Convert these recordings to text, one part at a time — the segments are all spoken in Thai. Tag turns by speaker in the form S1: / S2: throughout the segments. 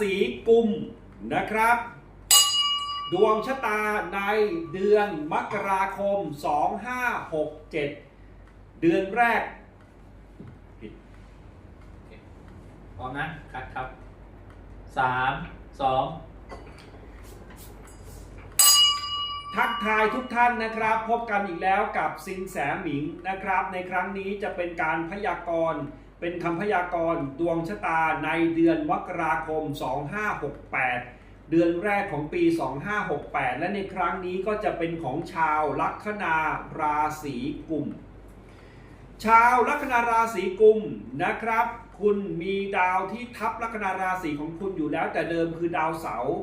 S1: ศีกุมนะครับ ดวงชะตาในเดือนมกราคม 2567 เดือนแรก
S2: พร้อมนะคัดครับสามสอง
S1: ทักทายทุกท่านนะครับ พบกันอีกแล้วกับซินแสหมิงนะครับ ในครั้งนี้จะเป็นการพยากรณ์เป็นคำพยากรณ์ดวงชะตาในเดือนมกราคม 2568 เดือนแรกของปี 2568 และในครั้งนี้ก็จะเป็นของชาวลัคนาราศีกุม ชาวลัคนาราศีกุมนะครับ คุณมีดาวที่ทับลัคนาราศีของคุณอยู่แล้วแต่เดิมคือดาวเสาร์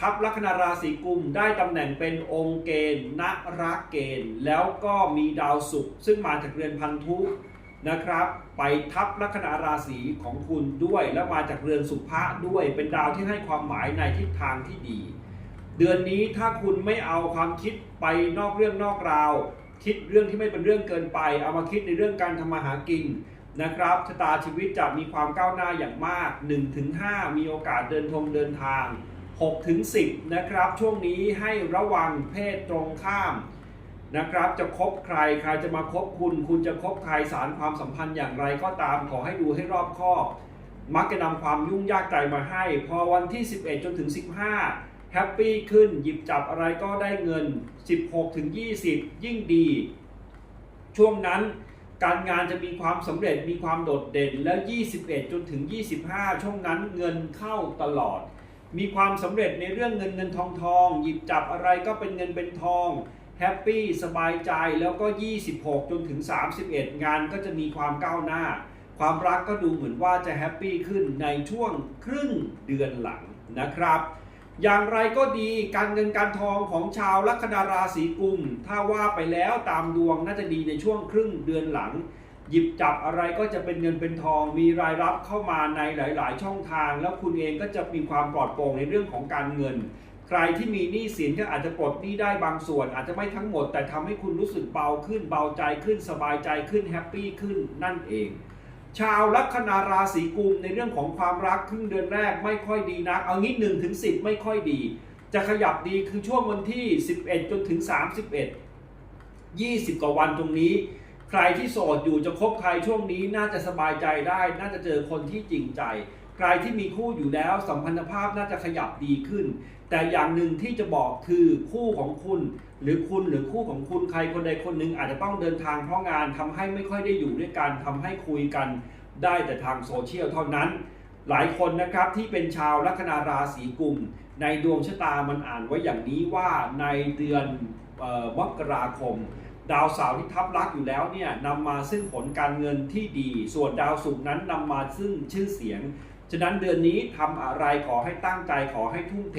S1: ทับลัคนาราศีกุมได้ตำแหน่งเป็นองค์เกณฑ์นรักเกณฑ์ แล้วก็มีดาวศุกร์ซึ่งมาจากเรือนพันธุนะครับ ไปทับลัคนาราศีของคุณด้วย และมาจากเรือนสุภะด้วย เป็นดาวที่ให้ความหมายในทิศทางที่ดี เดือนนี้ถ้าคุณไม่เอาความคิดไปนอกเรื่องนอกราว คิดเรื่องที่ไม่เป็นเรื่องเกินไป เอามาคิดในเรื่องการทำมาหากินนะครับชะตาชีวิตจะมีความก้าวหน้าอย่างมาก 1-5 มีโอกาสเดินทงเดินทาง 6-10 นะครับ ช่วงนี้ให้ระวังเพศตรงข้ามนะครับ จะคบใครใครจะมาคบคุณ คุณจะคบใครสารความสัมพันธ์อย่างไรก็ตามขอให้ดูให้รอบคอบมักจะนำความยุ่งยากใจมาให้ พอวันที่ 11 จนถึง 15 แฮปปี้ขึ้นหยิบจับอะไรก็ได้เงิน 16 ถึง 20 ยิ่งดี ช่วงนั้นการงานจะมีความสำเร็จมีความโดดเด่นแล้ว 21 จนถึง 25 ช่วงนั้นเงินเข้าตลอด มีความสำเร็จในเรื่องเงินเงินทองทอง หยิบจับอะไรก็เป็นเงินเป็นทองแฮปปี้สบายใจแล้วก็ 26 จนถึง 31 งานก็จะมีความก้าวหน้า ความรักก็ดูเหมือนว่าจะแฮปปี้ขึ้นในช่วงครึ่งเดือนหลังนะครับ อย่างไรก็ดีการเงินการทองของชาวลัคนาราศีกุม ถ้าว่าไปแล้วตามดวงน่าจะดีในช่วงครึ่งเดือนหลัง หยิบจับอะไรก็จะเป็นเงินเป็นทอง มีรายรับเข้ามาในหลาย ๆ ช่องทาง แล้วคุณเองก็จะมีความปลอดโปร่งในเรื่องของการเงิน ใครที่มีหนี้สินก็อาจจะปลดหนี้ได้บางส่วน อาจจะไม่ทั้งหมด แต่ทำให้คุณรู้สึกเบาขึ้นเบาใจขึ้นสบายใจขึ้นแฮปปี้ขึ้นนั่นเอง ชาวลัคนาราศีกุมในเรื่องของความรักครึ่งเดือนแรกไม่ค่อยดีนัก เอางี้1ถึง10ไม่ค่อยดี จะขยับดีคือช่วงวันที่ 11 จนถึง 31 20 กว่าวันตรงนี้ ใครที่โสดอยู่จะคบใครช่วงนี้น่าจะสบายใจได้ น่าจะเจอคนที่จริงใจ ใครที่มีคู่อยู่แล้วสัมพันธภาพน่าจะขยับดีขึ้น แต่อย่างหนึ่งที่จะบอกคือคู่ของคุณ หรือคุณหรือคู่ของคุณใครคนใดคนหนึ่งอาจจะต้องเดินทางเพราะงานทำให้ไม่ค่อยได้อยู่ด้วยกันทำให้คุยกันได้แต่ทางโซเชียลเท่านั้น หลายคนนะครับที่เป็นชาวลัคนาราศีกุม ในดวงชะตามันอ่านไว้อย่างนี้ว่าในเดือนออมกราคม ดาวเสาร์ที่ทับลักอยู่แล้วเนี่ยนำมาซึ่งผลการเงินที่ดี ส่วนดาวศุกร์นั้นนำมาซึ่งชื่อเสียง ฉะนั้นเดือนนี้ทำอะไรขอให้ตั้งใจขอให้ทุ่มเท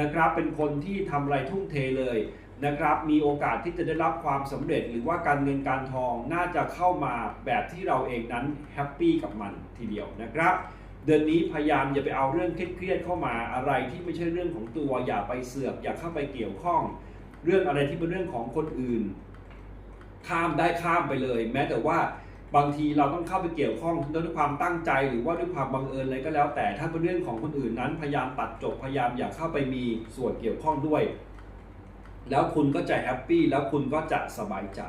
S1: นะครับเป็นคนที่ทำอะไรทุ่มเทเลยนะครับมีโอกาสที่จะได้รับความสำเร็จ หรือว่าการเงินการทองน่าจะเข้ามาแบบที่เราเองนั้นแฮปปี้กับมันทีเดียวนะครับเดือนนี้พยายามอย่าไปเอาเรื่องเครียดเข้ามาอะไรที่ไม่ใช่เรื่องของตัวอย่าไปเสือกอย่าเข้าไปเกี่ยวข้อง เรื่องอะไรที่เป็นเรื่องของคนอื่น ข้ามได้ข้ามไปเลย แม้แต่ว่าบางทีเราต้องเข้าไปเกี่ยวข้องด้วยความตั้งใจหรือว่าด้วยความบังเอิญอะไรก็แล้ว แต่ถ้าเป็นเรื่องของคนอื่นนั้น พยายามตัดจบพยายามอย่าเข้าไปมีส่วนเกี่ยวข้องด้วย แล้วคุณก็จะแฮปปี้แล้วคุณก็จะสบายใจ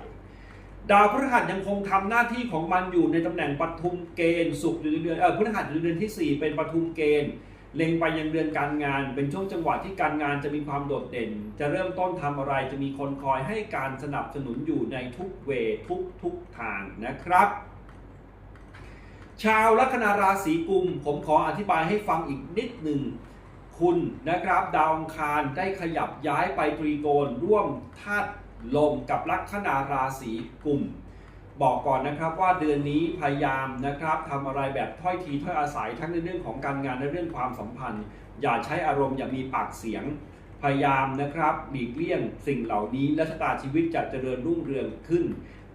S1: ดาวพฤหัสยังคงทำหน้าที่ของมันอยู่ในตำแหน่งปทุมเกณฑ์สุขอยู่ในเดือนเออพฤหัสอยู่ในเดือนที่ 4 เป็นปทุมเกณฑ์ เล็งไปยังเดือนการงาน เป็นช่วงจังหวะที่การงานจะมีความโดดเด่น จะเริ่มต้นทำอะไรจะมีคนคอยให้การสนับสนุนอยู่ในทุกเวทุกทุกทางนะครับ ชาวลัคนาราศีกุม ผมขออธิบายให้ฟังอีกนิดหนึ่งคุณนะครับดาวอังคารได้ขยับย้ายไปตรีโกณร่วมธาตุลมกับลัคนาราศีกุม บอกก่อนนะครับว่าเดือนนี้พยายามนะครับทำอะไรแบบถ้อยทีถ้อยอาศัยทั้งในเรื่องของการงานและเรื่องความสัมพันธ์ อย่าใช้อารมณ์อย่ามีปากเสียง พยายามนะครับหลีกเลี่ยงสิ่งเหล่านี้และชะตาชีวิตจะเจริญรุ่งเรืองขึ้น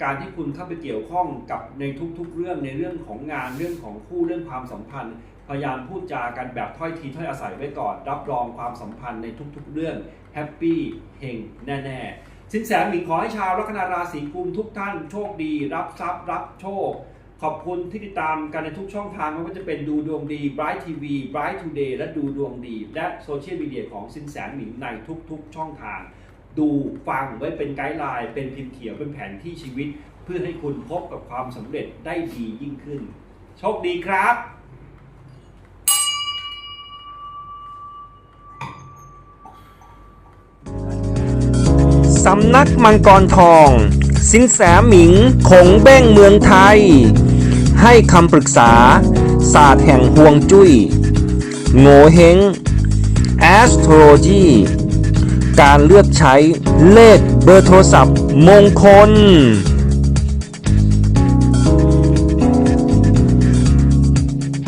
S1: การที่คุณเข้าไปเกี่ยวข้องกับในทุกๆ เรื่องในเรื่องของงานเรื่องของคู่เรื่องความสัมพันธ์ พยายามพูดจากันแบบถ้อยทีถ้อยอาศัยไว้ก่อน รับรองความสัมพันธ์ในทุกๆ เรื่องแฮปปี้เฮงแน่ ๆ สินแสหมิงขอให้ชาวลัคนาราศีกุมทุกท่านโชคดี รับทรัพย์ รับโชค ขอบคุณที่ติดตามกันในทุกช่องทางไม่ว่าจะเป็นดูดวงดี Bright TV Bright Today และดูดวงดี และโซเชียลมีเดียของสินแสหมิงในทุกๆ ช่องทาง ดูฟังไว้เป็นไกด์ไลน์เป็นพิมพ์เขียวเป็นแผนที่ชีวิต เพื่อให้คุณพบกับความสำเร็จได้ดียิ่งขึ้น โชคดีครับ
S3: สำนักมังกรทอง สินแสหมิงขงเบ้งเมืองไทย ให้คำปรึกษา ศาสตร์แห่งห่วงจุย้ยโงเฮง astrology การเลือกใช้เลขเบอร์โทรศัพท์มงคล